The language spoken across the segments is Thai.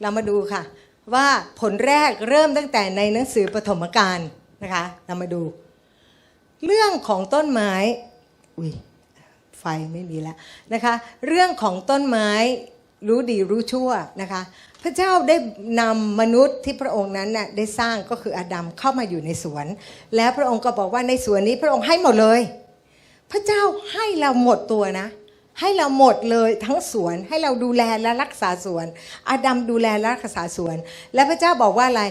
เรามาดูค่ะ ว่าผลแรกเริ่มตั้งแต่ในหนังสือปฐมกาลนะคะ เรามาดู เรื่องของต้นไม้อุ้ยไฟไม่มีแล้วนะคะ เรื่องของต้นไม้รู้ดีรู้ชั่วนะคะ พระเจ้าได้นำมนุษย์ที่พระองค์นั้นน่ะได้สร้างก็คืออาดัมเข้ามาอยู่ในสวน แล้วพระองค์ก็บอกว่าในสวนนี้พระองค์ให้หมดเลย พระเจ้าให้เราหมดตัวนะ ให้เราหมดเลยทั้งสวนให้เราดูแลและรักษาสวน อาดัมดูแลและรักษาสวน และพระเจ้าบอกว่าอะไร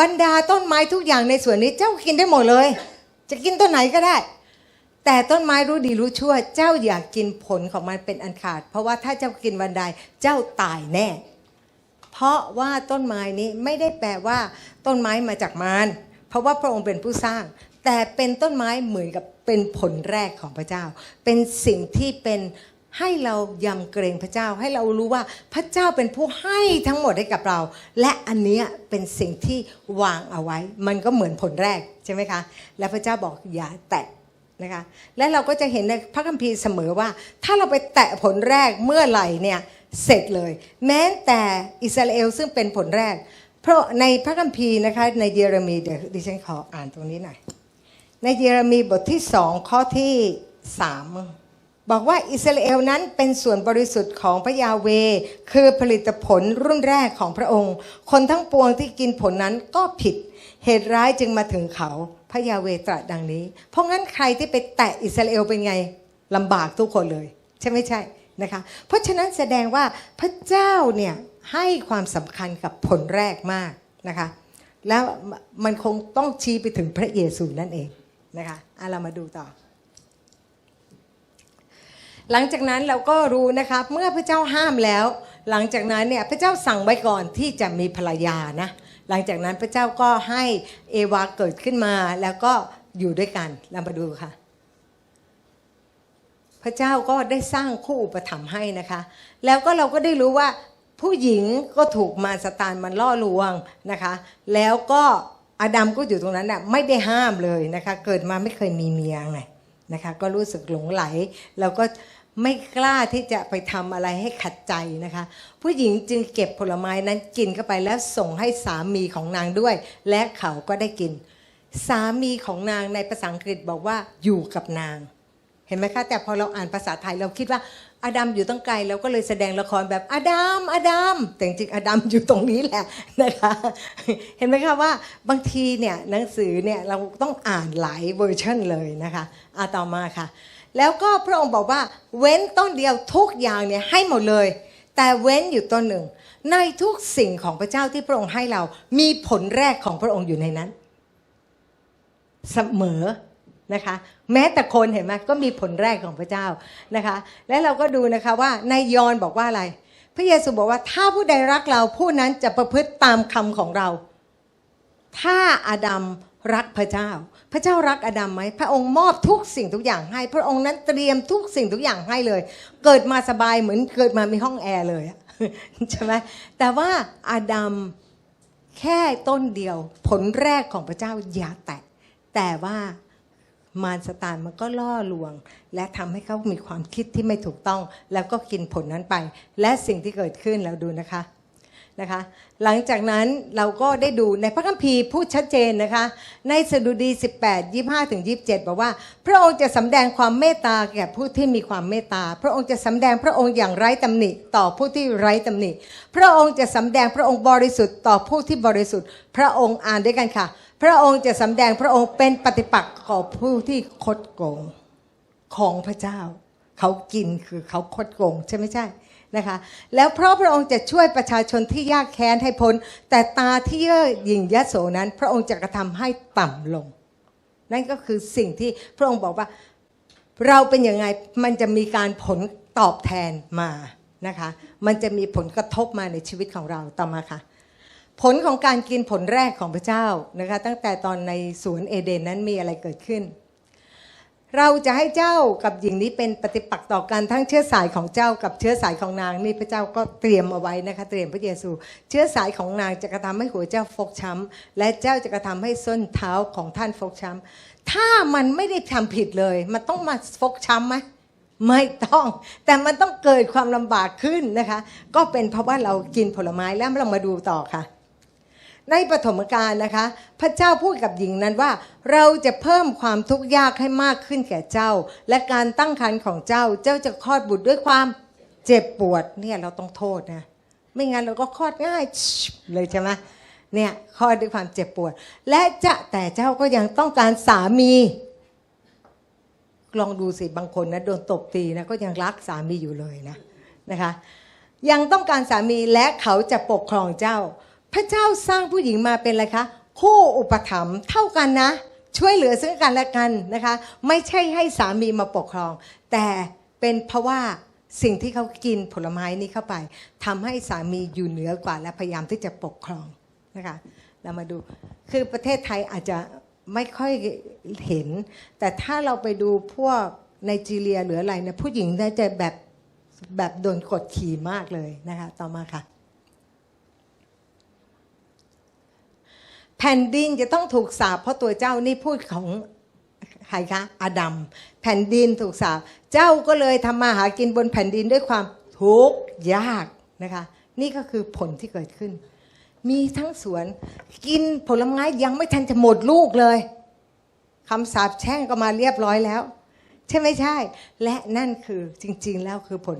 บรรดาต้นไม้ทุกอย่างในสวนนี้เจ้ากินได้หมดเลย จะกินต้นไหนก็ได้ แต่ต้นไม้รู้ดีรู้ชั่ว เจ้าอยากกินผลของมันเป็นอันขาด เพราะว่าถ้าเจ้ากินวันใดเจ้าตายแน่ เพราะว่าต้นไม้นี้ไม่ได้แปลว่า ต้นไม้มาจากมารเพราะว่าพระองค์เป็นผู้สร้าง แต่เป็นต้นไม้เหมือนกับเป็นผลแรกของพระเจ้า เป็นสิ่งที่เป็น ให้เรายำเกรงพระเจ้าให้เรารู้ว่าพระเจ้าเป็นผู้ให้ทั้งหมดให้กับเรา และอันเนี้ยเป็นสิ่งที่วางเอาไว้ มันก็เหมือนผลแรกใช่ไหมคะ และพระเจ้าบอกอย่าแตะนะคะและเราก็จะเห็นในพระคัมภีร์เสมอว่า ถ้าเราไปแตะผลแรกเมื่อไหร่เนี่ยเสร็จเลย แม้แต่อิสราเอลซึ่งเป็นผลแรก เพราะในพระคัมภีร์นะคะในเยเรมีเดี๋ยวดิฉันขออ่านตรงนี้หน่อยในเยเรมีบทที่สองข้อที่สาม บอกว่าอิสราเอลนั้นเป็นส่วนบริสุทธิ์ของพระยาเว คือผลิตผลรุ่นแรกของพระองค์ คนทั้งปวงที่กินผลนั้นก็ผิด เหตุร้ายจึงมาถึงเขาพระยาเวตรัสดังนี้ เพราะงั้นใครที่ไปแตะอิสราเอลเป็นไงลำบากทุกคนเลย ใช่ไม่ใช่นะคะ เพราะฉะนั้นแสดงว่าพระเจ้าเนี่ยให้ความสำคัญกับผลแรกมากนะคะ แล้วมันคงต้องชี้ไปถึงพระเยซูนั่นเองนะคะอะเรามาดูต่อ หลังจากนั้นเราก็รู้นะคะเมื่อพระเจ้าห้ามแล้ว หลังจากนั้นเนี่ยพระเจ้าสั่งไว้ก่อนที่จะมีภรรยานะหลังจากนั้นพระเจ้าก็ให้เอวาเกิดขึ้นมาแล้วก็อยู่ด้วยกันเรามาดูค่ะ พระเจ้าก็ได้สร้างคู่อุปถัมภ์ให้นะคะ แล้วก็เราก็ได้รู้ว่าผู้หญิงก็ถูกมารสตานมันล่อลวงนะคะ แล้วก็อดัมก็อยู่ตรงนั้นน่ะไม่ได้ห้ามเลยนะคะ เกิดมาไม่เคยมีเมียไงนะคะ ก็รู้สึกหลงไหล แล้วก็ ไม่กล้าที่จะไปทำอะไรให้ขัดใจนะคะ ผู้หญิงจึงเก็บผลไม้นั้นกินเข้าไปแล้วส่งให้สามีของนางด้วย และเขาก็ได้กิน สามีของนางในภาษาอังกฤษบอกว่าอยู่กับนาง เห็นไหมคะ แต่พอเราอ่านภาษาไทยเราคิดว่าอาดัมอยู่ตั้งไกลเราก็เลยแสดงละครแบบอดัมอดัมแต่จริงอดัมอยู่ตรงนี้แหละนะคะ เห็นไหมคะว่าบางทีเนี่ยหนังสือเนี่ยเราต้องอ่านหลายเวอร์ชันเลยนะคะเอาต่อมาค่ะ แล้วก็พระองค์บอกว่า เว้นต้นเดียวทุกอย่างเนี่ยให้หมดเลย แต่เว้นอยู่ต้นหนึ่ง ในทุกสิ่งของพระเจ้าที่พระองค์ให้เรา มีผลแรกของพระองค์อยู่ในนั้น เสมอนะคะ แม้แต่คนเห็นไหมก็มีผลแรกของพระเจ้านะคะ และเราก็ดูนะคะว่าในยอห์นบอกว่าอะไร พระเยซูบอกว่าถ้าผู้ใดรักเราผู้นั้นจะประพฤติตามคำของเรา ถ้าอาดัม รักพระเจ้า พระเจ้ารักอดัมไหม พระองค์มอบทุกสิ่งทุกอย่างให้ พระองค์นั้นเตรียมทุกสิ่งทุกอย่างให้เลย เกิดมาสบายเหมือนเกิดมามีห้องแอร์เลยใช่ไหมแต่ว่าอาดัมแค่ต้นเดียว ผลแรกของพระเจ้าอย่าแตะ แต่ว่ามารสตานมันก็ล่อลวง และทำให้เขามีความคิดที่ไม่ถูกต้อง แล้วก็กินผลนั้นไป และสิ่งที่เกิดขึ้นเราดูนะคะ นะคะหลังจากนั้นเราก็ได้ดูในพระคัมภีร์พูดชัดเจนนะคะ ในสดุดี 18 25ถึง27 บอกว่า พระองค์จะสำแดงความเมตตาแก่ผู้ที่มีความเมตตา พระองค์จะสำแดงพระองค์อย่างไร้ตำหนิต่อผู้ที่ไร้ตำหนิ พระองค์จะสำแดงพระองค์บริสุทธิ์ต่อผู้ที่บริสุทธิ์ พระองค์อ่านด้วยกันค่ะ พระองค์จะสำแดงพระองค์เป็นปฏิปักษ์ต่อผู้ที่คดโกงของพระเจ้า เขากินคือเขาคดโกงใช่ไม่ใช่ นะคะแล้วเพราะพระองค์จะช่วยประชาชนที่ยากแค้นให้พ้น แต่ตาที่เย่อหยิ่งยโสนั้น พระองค์จะกระทำให้ต่ำลง นั่นก็คือสิ่งที่พระองค์บอกว่าเราเป็นยังไงมันจะมีการผลตอบแทนมานะคะมันจะมีผลกระทบมาในชีวิตของเราต่อมาค่ะ ผลของการกินผลแรกของพระเจ้านะคะตั้งแต่ตอนในสวนเอเดนนั้นมีอะไรเกิดขึ้น เราจะให้เจ้ากับหญิงนี้เป็นปฏิปักษ์ต่อกันทั้งเชื้อสายของเจ้ากับเชื้อสายของนางนี่พระเจ้าก็เตรียมเอาไว้นะคะ เตรียมพระเยซู เชื้อสายของนางจะกระทำให้หัวเจ้าฟกช้ำและเจ้าจะกระทำให้ส้นเท้าของท่านฟกช้ำถ้ามันไม่ได้ทำผิดเลย มันต้องมาฟกช้ำไหมไม่ต้อง แต่มันต้องเกิดความลำบากขึ้นนะคะ ก็เป็นเพราะว่าเรากินผลไม้แล้วเรามาดูต่อค่ะ ในปฐมกาลนะคะ พระเจ้าพูดกับหญิงนั้นว่า เราจะเพิ่มความทุกข์ยากให้มากขึ้นแก่เจ้า และการตั้งครรภ์ของเจ้าเจ้าจะคลอดบุตรด้วยความเจ็บปวดเนี่ยเราต้องโทษนะไม่งั้นเราก็คลอดง่ายเลยใช่ไหมเนี่ยคลอดด้วยความเจ็บปวด และจะแต่เจ้าก็ยังต้องการสามีลองดูสิบางคนนะโดนตบตีนะก็ยังรักสามีอยู่เลยนะนะคะ ยังต้องการสามีและเขาจะปกครองเจ้า พระเจ้าสร้างผู้หญิงมาเป็นอะไรคะคู่อุปถัมภ์เท่ากันนะ ช่วยเหลือซึ่งกันและกันนะคะ ไม่ใช่ให้สามีมาปกครอง แต่เป็นเพราะว่าสิ่งที่เขากินผลไม้นี้เข้าไปทำให้สามีอยู่เหนือกว่า และพยายามที่จะปกครองนะคะเรามาดูคือประเทศไทยอาจจะไม่ค่อยเห็น แต่ถ้าเราไปดูพวกไนจีเรียหรืออะไรเนี่ยผู้หญิงน่าจะแบบแบบโดนกดขี่มากเลยนะคะ ต่อมาค่ะ แผ่นดินจะต้องถูกสาปเพราะตัวเจ้านี่พูดของใครคะอาดัมแผ่นดินถูกสาปเจ้าก็เลยทำมาหากินบนแผ่นดินด้วยความทุกข์ยากนะคะ นี่ก็คือผลที่เกิดขึ้น มีทั้งสวนกินผลไม้ยังไม่ทันจะหมดลูกเลยคำสาปแช่งก็มาเรียบร้อยแล้ว ใช่ไม่ใช่ และนั่นคือจริง ๆ แล้วคือผล